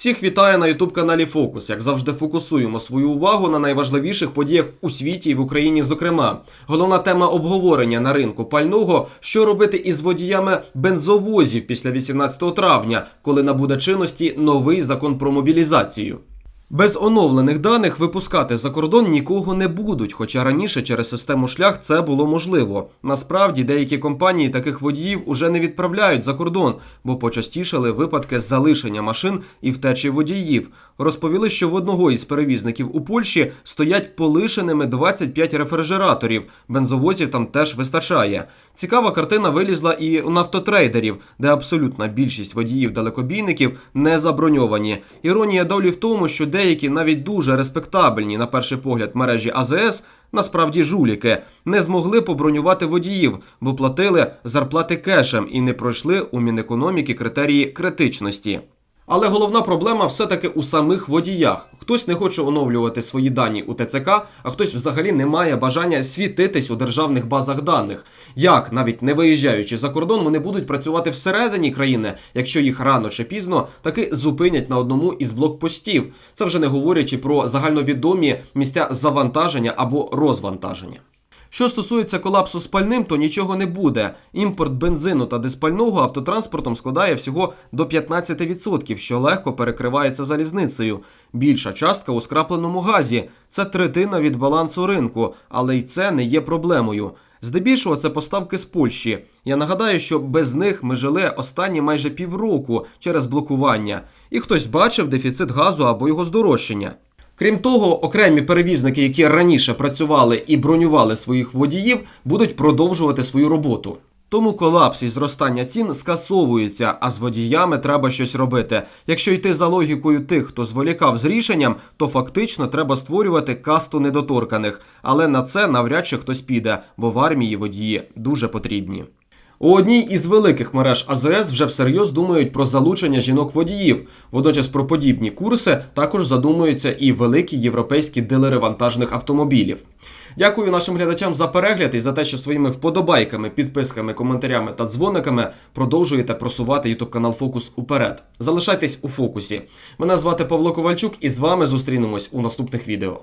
Всіх вітаю на ютуб каналі Фокус. Як завжди, фокусуємо свою увагу на найважливіших подіях у світі і в Україні. Зокрема, головна тема обговорення на ринку пального: що робити із водіями бензовозів після 18 травня, коли набуде чинності новий закон про мобілізацію. Без оновлених даних випускати за кордон нікого не будуть, хоча раніше через систему шлях це було можливо. Насправді деякі компанії таких водіїв уже не відправляють за кордон, бо почастішали випадки залишення машин і втечі водіїв. Розповіли, що в одного із перевізників у Польщі стоять полишеними 25 рефрижераторів. Бензовозів там теж вистачає. Цікава картина вилізла і у нафтотрейдерів, де абсолютна більшість водіїв-далекобійників не заброньовані. Іронія долі в тому, що деякі навіть дуже респектабельні на перший погляд мережі АЗС. Насправді жуліки не змогли побронювати водіїв, бо платили зарплати кешем і не пройшли у Мінекономіки критерії критичності. Але головна проблема все-таки у самих водіях. Хтось не хоче оновлювати свої дані у ТЦК, а хтось взагалі не має бажання світитись у державних базах даних. Як, навіть не виїжджаючи за кордон, вони будуть працювати всередині країни, якщо їх рано чи пізно таки зупинять на одному із блокпостів. Це вже не говорячи про загальновідомі місця завантаження або розвантаження. Що стосується колапсу з пальним, то нічого не буде. Імпорт бензину та диспального автотранспортом складає всього до 15%, що легко перекривається залізницею. Більша частка у скрапленому газі це третина від балансу ринку, але й це не є проблемою. Здебільшого це поставки з Польщі. Я нагадаю, що без них ми жили останні майже півроку через блокування, і хтось бачив дефіцит газу або його здорожчання. Крім того, окремі перевізники, які раніше працювали і бронювали своїх водіїв, будуть продовжувати свою роботу. Тому колапс і зростання цін скасовується, а з водіями треба щось робити. Якщо йти за логікою тих, хто зволікав з рішенням, то фактично треба створювати касту недоторканих. Але на це навряд чи хтось піде, бо в армії водії дуже потрібні. У одній із великих мереж АЗС вже всерйоз думають про залучення жінок-водіїв. Водночас про подібні курси також задумуються і великі європейські дилери вантажних автомобілів. Дякую нашим глядачам за перегляд і за те, що своїми вподобайками, підписками, коментарями та дзвониками продовжуєте просувати YouTube канал Фокус уперед. Залишайтесь у фокусі. Мене звати Павло Ковальчук, і з вами зустрінемось у наступних відео.